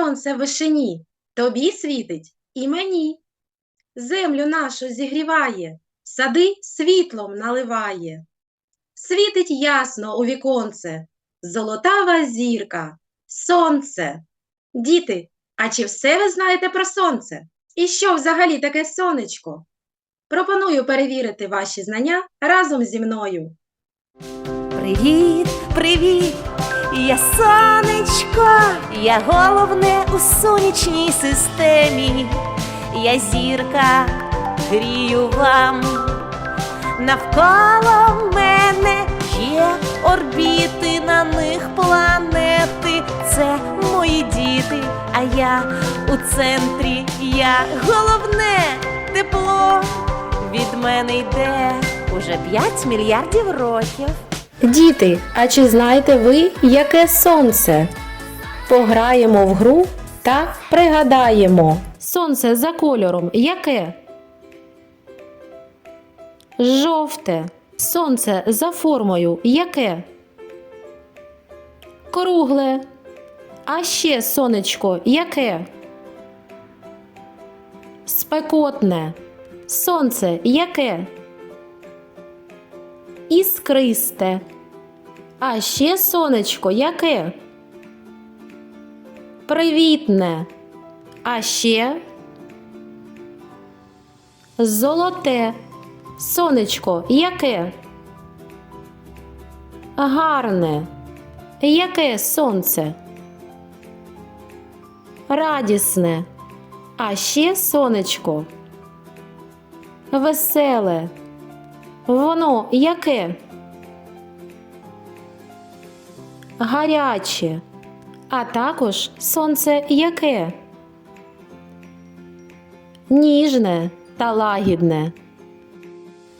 Сонце в вишині, тобі світить і мені. Землю нашу зігріває, сади світлом наливає. Світить ясно у віконце, золотава зірка, сонце. Діти, а чи все ви знаєте про сонце? І що взагалі таке сонечко? Пропоную перевірити ваші знання разом зі мною. Привіт, привіт! Я сонечко, я головне у сонячній системі. Я зірка, грію вам. Навколо мене є орбіти, на них планети. Це мої діти, а я у центрі, я головне тепло. Від мене йде уже 5 мільярдів років. Діти, а чи знаєте ви, яке сонце? Пограємо в гру та пригадаємо. Сонце за кольором яке? Жовте. Сонце за формою яке? Кругле. А ще сонечко яке? Спекотне. Сонце яке? Іскристе. А ще сонечко яке? Привітне. А ще золоте. Сонечко яке? Гарне. Яке сонце? Радісне. А ще сонечко. Веселе. Воно яке? Гаряче. А також сонце яке? Ніжне та лагідне.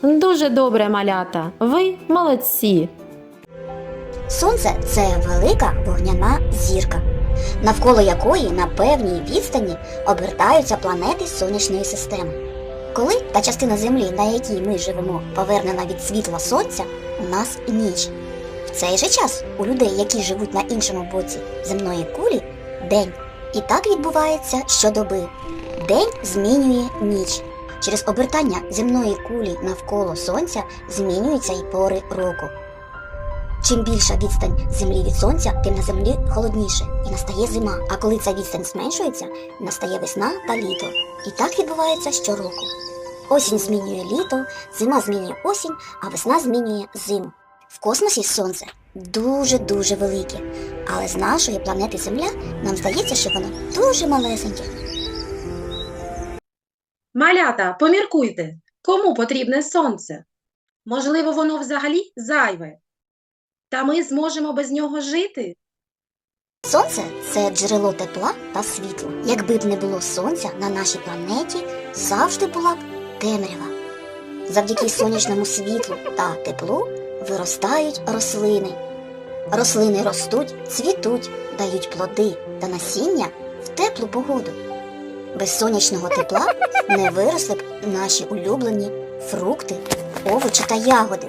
Дуже добре, малята. Ви молодці. Сонце це велика вогняна зірка, навколо якої на певній відстані обертаються планети сонячної системи. Коли та частина Землі, на якій ми живемо, повернена від світла сонця, у нас ніч. Цей же час у людей, які живуть на іншому боці земної кулі, день. І так відбувається щодоби. День змінює ніч. Через обертання земної кулі навколо сонця змінюються й пори року. Чим більша відстань землі від сонця, тим на землі холодніше і настає зима. А коли ця відстань зменшується, настає весна та літо. І так відбувається щороку. Осінь змінює літо, зима змінює осінь, а весна змінює зиму. В космосі сонце дуже-дуже велике, але з нашої планети Земля нам здається, що воно дуже малесеньке. Малята, поміркуйте, кому потрібне сонце? Можливо, воно взагалі зайве. Та ми зможемо без нього жити? Сонце це джерело тепла та світла. Якби б не було сонця на нашій планеті, завжди була б темрява. Завдяки сонячному світлу та теплу виростають рослини. Рослини ростуть, цвітуть, дають плоди та насіння в теплу погоду. Без сонячного тепла не виросли б наші улюблені фрукти, овочі та ягоди.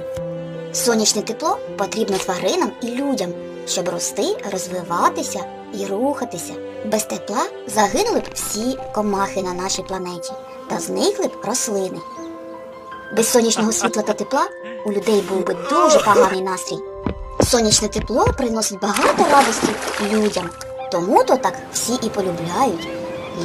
Сонячне тепло потрібно тваринам і людям, щоб рости, розвиватися і рухатися. Без тепла загинули б всі комахи на нашій планеті та зникли б рослини. Без сонячного світла та тепла у людей був би дуже поганий настрій. Сонячне тепло приносить багато радості людям, тому то так всі і полюбляють.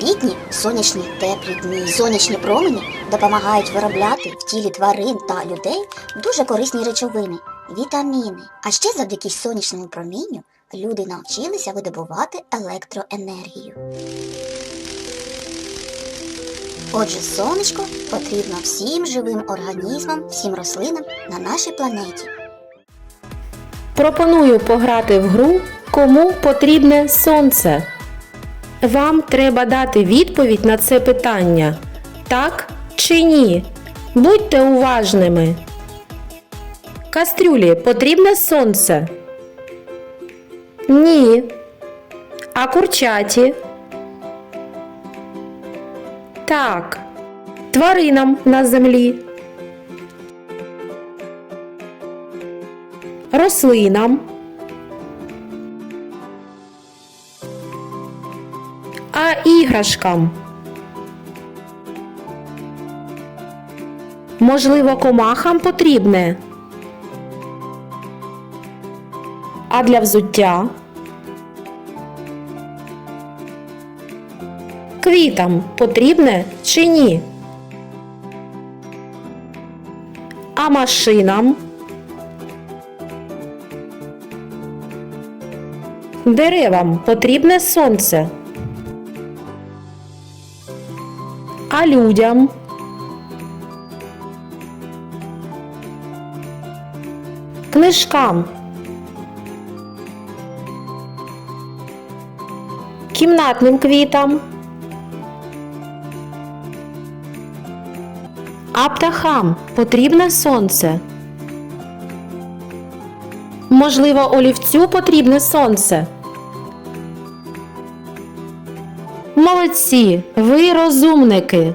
Літні сонячні теплі дні, сонячні промені допомагають виробляти в тілі тварин та людей дуже корисні речовини, вітаміни. А ще завдяки сонячному промінню люди навчилися видобувати електроенергію. Отже, сонечко потрібно всім живим організмам, всім рослинам на нашій планеті. Пропоную пограти в гру Кому потрібне сонце. Вам треба дати відповідь на це питання так чи ні. Будьте уважними. Кастрюлі потрібне сонце? Ні. А курчаті? Так. Тваринам на землі. Рослинам. А іграшкам? Можливо, комахам потрібне? А для взуття? Квітам потрібне чи ні? А машинам? Деревам потрібне сонце. А людям? Книжкам. Кімнатним квітам. А птахам потрібне сонце. Можливо, олівцю потрібне сонце. Молодці, ви розумники.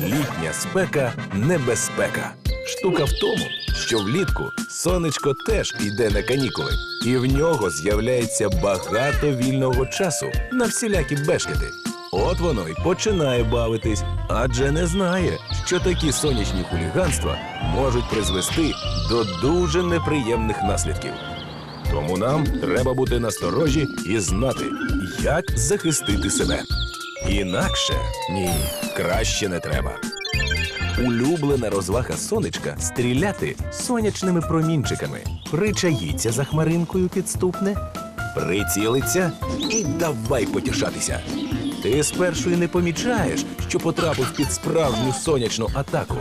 Літня спека небезпека. Штука в тому, що влітку сонечко теж йде на канікули, і в нього з'являється багато вільного часу на всілякі бешкети. От воно й починає бавитись, адже не знає, що такі сонячні хуліганства можуть призвести до дуже неприємних наслідків. Тому нам треба бути насторожі і знати, як захистити себе. Інакше ні, краще не треба. Улюблена розвага сонечка стріляти сонячними промінчиками. Причаїться за хмаринкою підступне, прицілиться і давай потішатися. Ти спершу й не помічаєш, що потрапив під справжню сонячну атаку.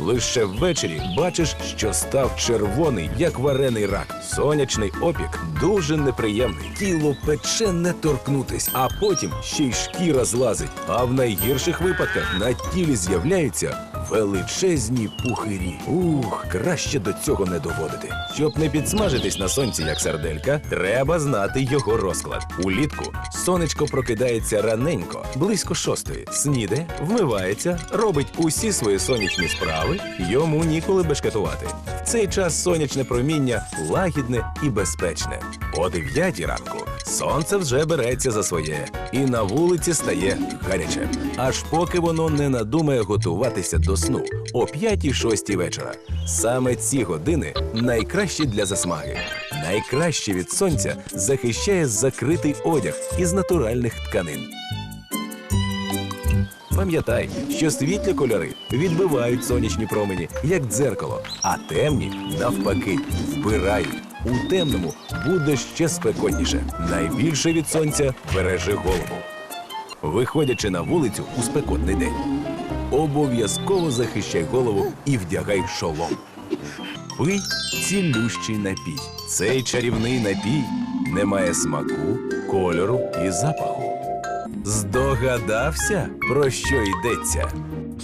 Лише ввечері бачиш, що став червоний, як варений рак. Сонячний опік дуже неприємний. Тіло пече не торкнутись, а потім ще й шкіра злазить. А в найгірших випадках на тілі з'являються величезні пухирі. Ух, краще до цього не доводити. Щоб не підсмажитись на сонці, як сарделька, треба знати його розклад. Улітку сонечко прокидається раненько, близько шостої. Сніде, вмивається, робить усі свої сонячні справи. Йому ніколи бешкетувати. Цей час сонячне проміння лагідне і безпечне. О дев'ятій ранку сонце вже береться за своє, і на вулиці стає гаряче. Аж поки воно не надумає готуватися до сну о п'ятій-шостій вечора. Саме ці години найкращі для засмаги. Найкраще від сонця захищає закритий одяг із натуральних тканин. Пам'ятай, що світлі кольори відбивають сонячні промені, як дзеркало, а темні, навпаки, вбирають. У темному буде ще спекотніше. Найбільше від сонця бережи голову. Виходячи на вулицю у спекотний день, обов'язково захищай голову і вдягай шолом. Пий цілющий напій. Цей чарівний напій не має смаку, кольору і запаху. Здогадався, про що йдеться?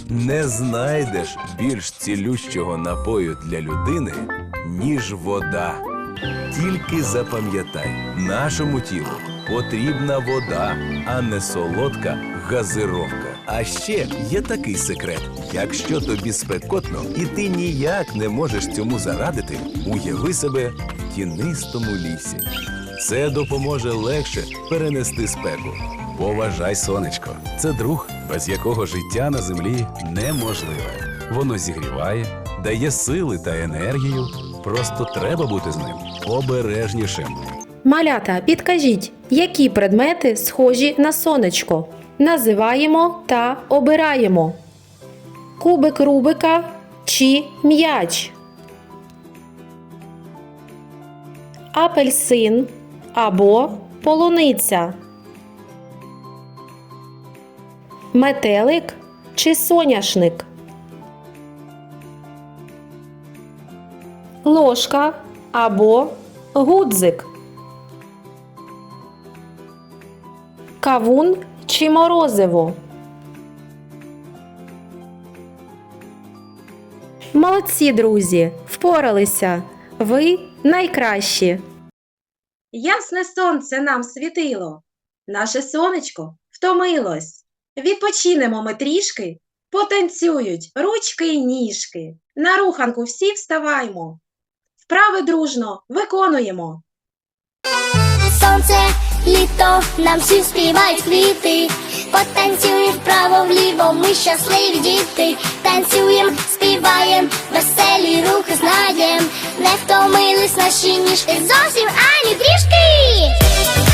Не знайдеш більш цілющого напою для людини, ніж вода. Тільки запам'ятай, нашому тілу потрібна вода, а не солодка газировка. А ще є такий секрет: якщо тобі спекотно і ти ніяк не можеш цьому зарадити, уяви себе в тінистому лісі. Це допоможе легше перенести спеку. Поважай сонечко. Це друг, без якого життя на землі неможливе. Воно зігріває, дає сили та енергію. Просто треба бути з ним обережнішим. Малята, підкажіть, які предмети схожі на сонечко? Називаємо та обираємо. Кубик Рубика чи м'яч? апельсин або полуниця? Метелик чи соняшник? Ложка або гудзик? Кавун чи морозиво? Молодці, друзі! Впоралися! Ви найкращі! Ясне сонце нам світило, наше сонечко втомилось. Відпочинемо ми трішки, потанцюють ручки й ніжки. На руханку всі вставаймо. Вправи дружно виконуємо. Сонце, літо, нам всі співають квіти. Потанцюємо вправо вліво, ми щасливі діти. Танцюєм, співаєм, веселі рухи знаєм. Не втомились наші ніжки зовсім ані трішки.